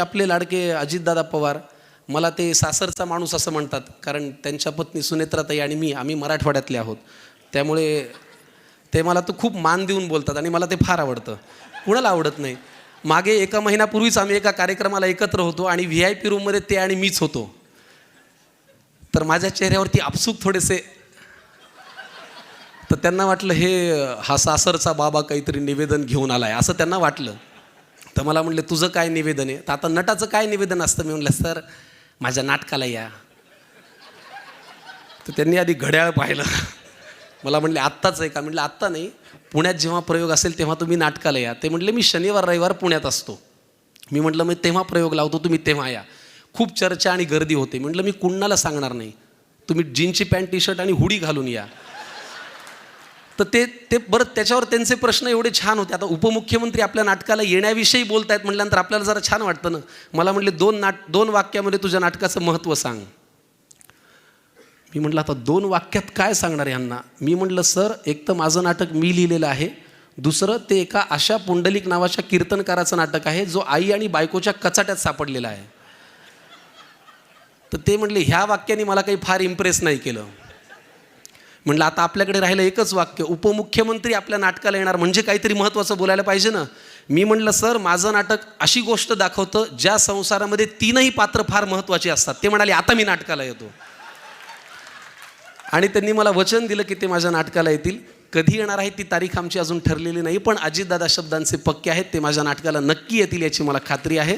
आपले लाडके अजितदादा पवार मला ते सासरचा माणूस असं म्हणतात कारण त्यांच्या पत्नी सुनेत्राताई आणि मी आम्ही मराठवाड्यातले आहोत. त्यामुळे ते मला तर खूप मान देऊन बोलतात आणि मला ते फार आवडतं. कुणाला आवडत नाही? मागे एका महिन्यापूर्वीच आम्ही एका कार्यक्रमाला एकत्र होतो आणि व्ही आय पी रूममध्ये ते आणि मीच होतो. तर माझ्या चेहऱ्यावरती आपसूक थोडेसे तर त्यांना वाटलं हे हा सासरचा बाबा काहीतरी निवेदन घेऊन आलाय. असं त्यांना वाटलं. तर मला म्हणलं तुझं काय निवेदन आहे? तर आता नटाचं काय निवेदन असतं? मी म्हणलं सर माझ्या नाटकाला या. तर त्यांनी आधी घड्याळ पाहिलं. मला म्हणले आत्ताच आहे का? म्हटलं आत्ता नाही. पुण्यात जेव्हा प्रयोग असेल तेव्हा तुम्ही नाटकाला या. ते म्हटले मी शनिवार रविवार पुण्यात असतो. मी म्हटलं मी तेव्हा प्रयोग लावतो तुम्ही तेव्हा या. खूप चर्चा आणि गर्दी होते. म्हटलं मी कुणाला सांगणार नाही? तुम्ही जीनची पॅन्ट टी शर्ट आणि हुडी घालून या. तर ते ते बरं त्याच्यावर त्यांचे प्रश्न एवढे छान होते. आता उपमुख्यमंत्री आपल्या नाटकाला येण्याविषयी बोलत आहेत म्हटल्यानंतर आपल्याला जरा छान वाटतं ना? मला म्हटले दोन नाट दोन वाक्यामध्ये तुझ्या नाटकाचं महत्त्व सांग. मी म्हटलं आता दोन वाक्यात काय सांगणार यांना? मी म्हटलं सर एक तर माझं नाटक मी लिहिलेलं आहे. दुसरं ते एका आशा पुंडलिक नावाच्या कीर्तनकाराचं नाटक आहे जो आई आणि बायकोच्या कचाट्यात सापडलेला आहे. तर ते म्हटले ह्या वाक्याने मला काही फार इम्प्रेस नाही केलं. म्हटलं आता आपल्याकडे राहिलं एकच वाक्य उपमुख्यमंत्री आपल्या नाटकाला येणार म्हणजे काहीतरी महत्त्वाचं बोलायला पाहिजे ना? मी म्हटलं सर माझं नाटक अशी गोष्ट दाखवतं ज्या संसारामध्ये तीनही पात्र फार महत्त्वाची असतात. ते म्हणाले आता मी नाटकाला येतो. आणि त्यांनी मला वचन दिलं की ते माझ्या नाटकाला येतील. कधी येणार आहे ती तारीख आमची अजून ठरलेली नाही पण अजितदादा शब्दांचे पक्के आहेत ते माझ्या नाटकाला नक्की येतील याची मला खात्री आहे.